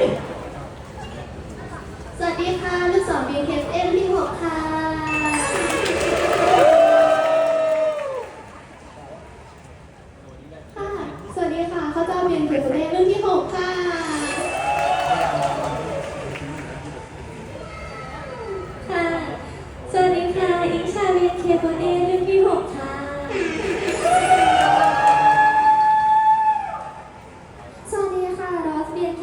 สวัสดีค่ะ ลูกสศร BKFM ที่ 6 ค่ะ ค่ะ สวัสดีค่ะ เขาจะเรียนถือตัลุ่นที่ 6 ค่ะ ค่ะ สวัสดีค่ะ อิงชาเรียนเคตัเอรุ่นที่ 6 ค่ะ สวัสดีค่ะ รอสเบียนแค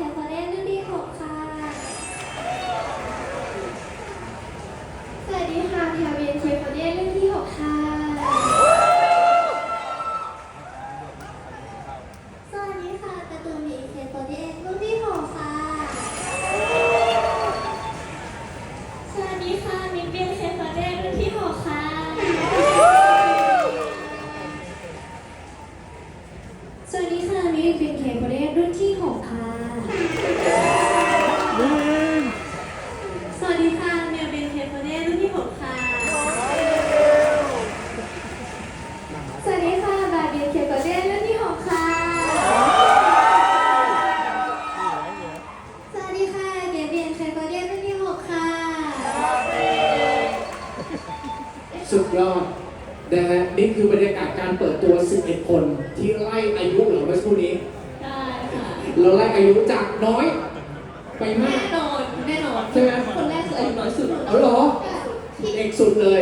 สวัสดีค่ะแพรเวียนเคโฟเดรุ่นที่หกค่ะ สวัสดีค่ะการ์ตูนมีเคโปเอรุ่นที่หกค่ะ สวัสดีค่ะมินเบียนเคโปเอรุ่นที่หกค่ะ สวัสดีค่ะมินเบียนเคโปเอรุ่นที่หกค่ะ สวัสดีค่ะ เมลเบนเคโปเน่รุ่นที่ 6 ค่ะ สวัสดีค่ะ บาเบียนเคโปเน่รุ่นที่6ค่ะ สวัสดีค่ะเกเบียนเคโปเน่รุ่นที่6ค่ะ สุดยอดนะฮะนี่คือบรรยากาศการเปิดตัว 11 คนที่ไล่อายุเหรอเมื่อสักครู่นี้ ได้ค่ะเราไล่อายุจากน้อย ไปมาแน่กนอนแน่นอนใช่ไหม คนแรกคืออายุน้อยสุดเอาเหรอ เด็กสุดเลย